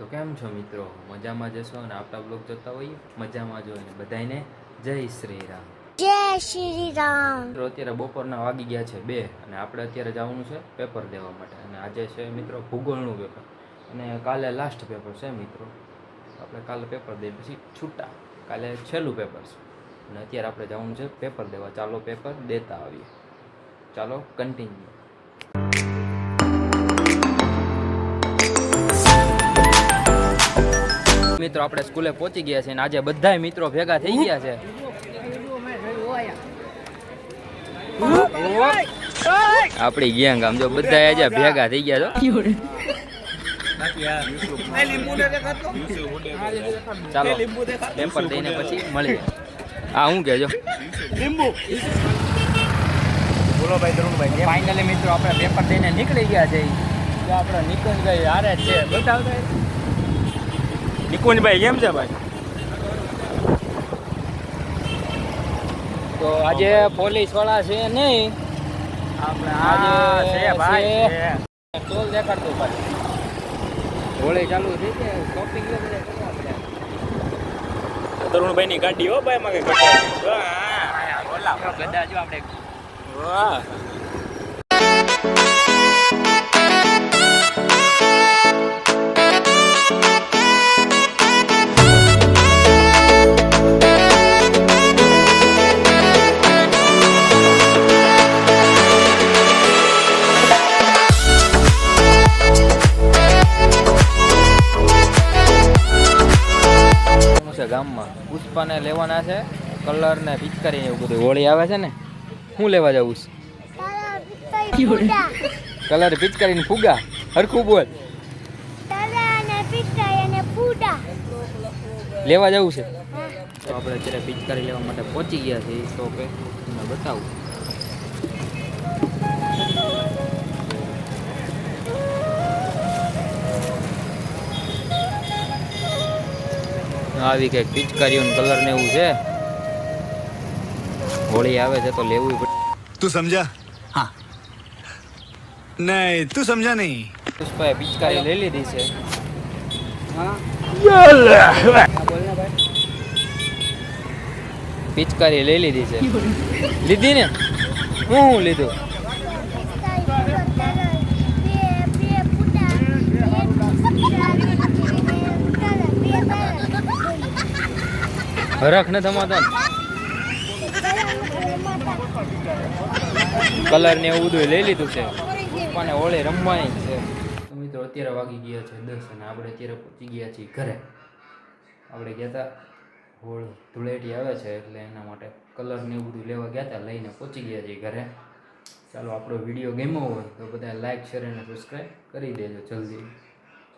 તો કેમ છો મિત્રો? મજામાં જશો અને આપણા બ્લોગ જોતા હોઈએ? મજામાં જો અને બધાને જય શ્રી રામ. જય શ્રી રામ. મિત્રો અત્યારે બપોરના વાગી ગયા છે બે અને આપણે અત્યારે જવાનું છે પેપર દેવા માટે. અને આજે છે મિત્રો ભૂગોળનું પેપર. અને કાલે લાસ્ટ પેપર છે મિત્રો. આપણે કાલે પેપર દઈએ પછી છૂટા. કાલે છેલ્લું પેપર છે. અને અત્યારે આપણે જવાનું છે પેપર દેવા. ચાલો પેપર દેતા આવીએ. ચાલો કન્ટિન્યુ મિત્રો આપણે સ્કૂલે પહોંચી ગયા છે અને આજે બધાય મિત્રો ભેગા થઈ ગયા છે. આપણી ગેંગ આમ જો બધા આજે ભેગા થઈ ગયા છો. ચાલો પેપર દઈને પછી મળી હા હું કહેજો? બોલો ભાઈ તરુણભાઈ ફાઇનલી મિત્રો આપણે પેપર દઈને નીકળી ગયા છે આપણો નિકુંજભાઈ હારે જ છે. બતાવતા નિકુંજભાઈ કેમ છે ભાઈ? તો આજે પોલીસવાળા છે નહીં. આપણે આજે છે ભાઈ. ટોલ દેખાડતો ભાઈ. હોળી ચાલુ થઈ કે શોપિંગ તરુણભાઈ ની ગાડી હો ભાઈ માગે ગદા જો આપણે. વાહ. છે ગામમાં. પુષ્પાને લેવાના છે કલર ને પિચકારી એવું બધું હોળી આવે છે ને, હું લેવા જવું છે. કલર પિચકારી ને ફુગા, હરખું બોલ. લેવા જવું છે? તો આપણે અત્યારે પિચકારી લેવા માટે પહોંચી ગયા છીએ કે તમને બતાવું. આવી કંઈક પિચકારીઓનું કલર ને એવું છે. હોળી આવે છે તો લેવું પડે. તું સમજા? હા. નહીં તું સમજા નહીં. પુષ્પાએ પિચકારી લઈ લીધી છે. પિચકારી લઈ લીધી છે. લીધી ને? હું હું લીધું? હરખ ને થમાતો કલર ને એવું બધું લઈ લીધું છે. પપ્પાને ઓળે રમવાની છે. તો મિત્રો, અત્યારે વાગી ગયા છે દસ અને આપણે અત્યારે પહોંચી ગયા છીએ ઘરે. આપણે ગયા હતા હોળ ધૂળેટી આવે છે એટલે એના માટે કલર ને એવું બધું લેવા ગયા હતા લઈને પહોંચી ગયા છીએ ઘરે. ચાલો, આપણો વીડિયો ગમ્યો હોય તો બધા લાઈક શેર અને સબસ્ક્રાઈબ કરી દેજો જલ્દી.